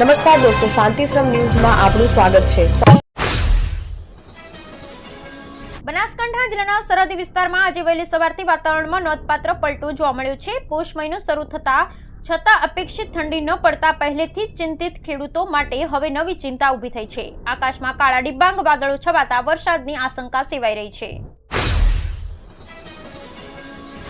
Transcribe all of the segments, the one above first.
નમસ્કાર દોસ્તો, શાંતિશ્રમ ન્યૂઝમાં આપનું સ્વાગત છે. બનાસકાંઠા જિલ્લાના સરહદી વિસ્તારમાં આજે વહેલી સવારથી વાતાવરણમાં નોંધપાત્ર પલટો જોવા મળ્યો છે. પોષ મહિનો શરૂ થતા છતાં અપેક્ષિત ઠંડી ન પડતા પહેલેથી ચિંતિત ખેડૂતો માટે હવે નવી ચિંતા ઊભી થઈ છે. આકાશમાં કાળા ડિબાંગ વાદળો છવાતા વરસાદની આશંકા સેવાઈ રહી છે.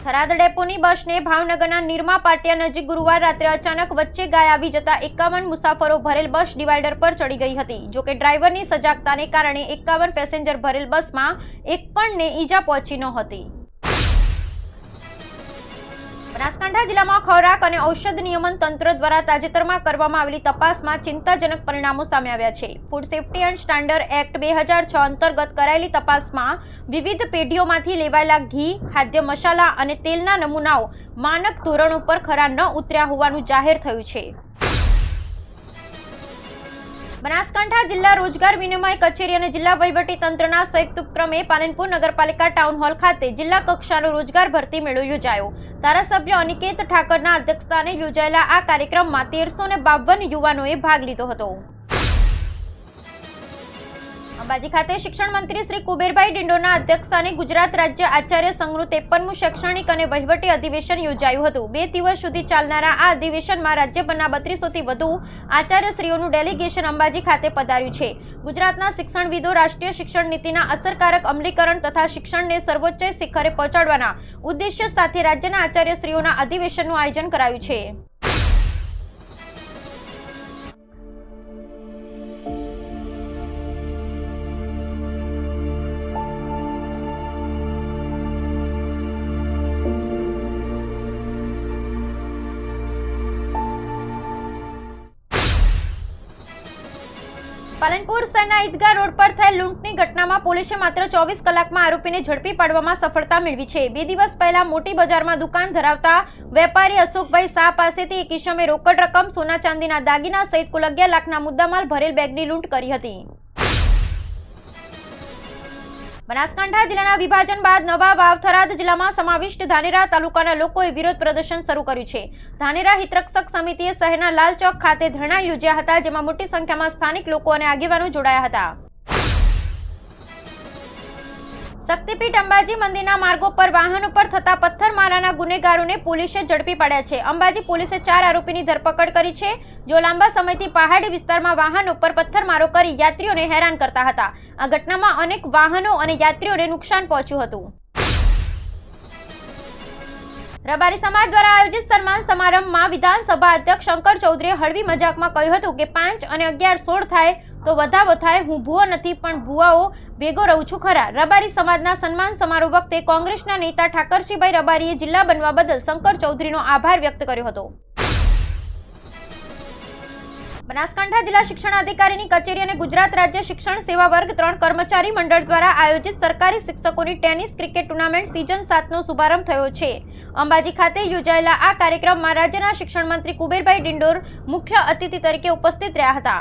થરાદ ડેપોની બસને ભાવનગરના નિરમા પાટિયા નજીક ગુરુવાર રાત્રે અચાનક વચ્ચે ગાય આવી જતા એકાવન મુસાફરો ભરેલ બસ ડિવાઈડર પર ચડી ગઈ હતી. જોકે ડ્રાઈવરની સજાગતાને કારણે એકાવન પેસેન્જર ભરેલ બસમાં એક પણને ઈજા પહોંચી નહોતી. બનાસકાંઠા જિલ્લામાં ખોરાક અને ઔષધ નિયમન તંત્ર દ્વારા તાજેતરમાં કરવામાં આવેલી તપાસમાં ચિંતાજનક પરિણામો સામે આવ્યા છે. Food safety and standard act બે હજાર છ અંતર્ગત કરાયેલી તપાસમાં વિવિધ પેઢીઓમાંથી લેવાયેલા ઘી, ખાદ્ય મસાલા અને તેલના નમૂનાઓ માનક ધોરણો પર ખરા ન ઉતર્યા હોવાનું જાહેર થયું છે. બનાસકાંઠા જિલ્લા રોજગાર વિનિમય કચેરી અને જિલ્લા વહીવટી તંત્રના સંયુક્ત ઉપક્રમે પાલનપુર નગરપાલિકા ટાઉન હોલ ખાતે જિલ્લા કક્ષાનો રોજગાર ભરતી મેળો યોજાયો. ધારાસભ્ય અનિકેત ઠાકરના અધ્યક્ષસ્થાને યોજાયેલા આ કાર્યક્રમમાં તેરસો બાવન યુવાનોએ ભાગ લીધો હતો. અંબાજી ખાતે શિક્ષણ મંત્રી શ્રી કુબેરભાઈ ડિંડોના અધ્યક્ષસ્થાને ગુજરાત રાજ્ય આચાર્ય સંઘનું ત્રેપનમું શૈક્ષણિક અને વહીવટી અધિવેશન યોજાયું હતું. બે દિવસ સુધી ચાલનારા આ અધિવેશનમાં રાજ્યભરના બત્રીસોથી વધુ આચાર્યશ્રીઓનું ડેલિગેશન અંબાજી ખાતે પધાર્યું છે. ગુજરાતના શિક્ષણવિદો, રાષ્ટ્રીય શિક્ષણ નીતિના અસરકારક અમલીકરણ તથા શિક્ષણને સર્વોચ્ચ શિખરે પહોંચાડવાના ઉદ્દેશ્ય સાથે રાજ્યના આચાર્યશ્રીઓના અધિવેશનનું આયોજન કરાયું છે. પાલનપુર શહેરના ઈદગાહ રોડ પર થયેલ લૂંટની ઘટનામાં પોલીસે માત્ર ચોવીસ કલાકમાં આરોપીને ઝડપી પાડવામાં સફળતા મેળવી છે. બે દિવસ પહેલા મોટી બજારમાં દુકાન ધરાવતા વેપારી અશોકભાઈ શાહ પાસેથી એક ઈસમે રોકડ રકમ સોના ચાંદીના દાગીના સહિત કુલ અગિયાર લાખના મુદ્દામાલ ભરેલ બેગની લૂંટ કરી હતી. બનાસકાંઠા જિલ્લાના વિભાજન બાદ નવા વાવ થરાદ જિલ્લામાં સમાવિષ્ટ ધાનેરા તાલુકાના લોકોએ વિરોધ પ્રદર્શન શરૂ કર્યું છે. ધાનેરા હિતરક્ષક સમિતિએ શહેરના લાલચોક ખાતે ધરણા યોજ્યા હતા, જેમાં મોટી સંખ્યામાં સ્થાનિક લોકો અને આગેવાનો જોડાયા હતા. શક્તિપીઠ અંબાજી મંદિરના માર્ગો પર વાહન ઉપર થતા પથ્થરમારાના ગુનેગારોને પોલીસે ઝડપી પાડ્યા છે. અંબાજી પોલીસે ચાર આરોપીની ધરપકડ કરી છે, જો લાંબા સમયથી પહાડી વિસ્તારમાં વાહન ઉપર પથ્થરમારો કરી યાત્રીઓને હેરાન કરતા હતા. આ ઘટનામાં અનેક વાહનો અને યાત્રીઓને નુકસાન પહોંચ્યું હતું. રબારી સમાજ દ્વારા આયોજિત સન્માન સમારંભમાં વિધાનસભા અધ્યક્ષ શંકર ચૌધરીએ હળવી મજાકમાં કહ્યું હતું કે, પાંચ અને અગિયાર સોળ થાય તો વધાવો થાય, હું ભૂવો નથી, પણ ભૂવાઓ ભેગો રહું છું ખરા. રબારી સમાજના સન્માન સમારોહ વખતે કોંગ્રેસના નેતા ઠાકરસિંહભાઈ રબારીએ જિલ્લા બનવા બદલ શંકર ચૌધરીનો આભાર વ્યક્ત કર્યો હતો. બનાસકાંઠા જિલ્લા શિક્ષણ અધિકારીની કચેરી અને ગુજરાત રાજ્ય શિક્ષણ સેવા વર્ગ ત્રણ કર્મચારી મંડળ દ્વારા આયોજિત સરકારી શિક્ષકોની ટેનિસ ક્રિકેટ ટુર્નામેન્ટ સિઝન સાતનો શુભારંભ થયો છે. અંબાજી ખાતે યોજાયેલા આ કાર્યક્રમમાં રાજ્યના શિક્ષણ મંત્રી કુબેરભાઈ ડિંડોર મુખ્ય અતિથિ તરીકે ઉપસ્થિત રહ્યા હતા.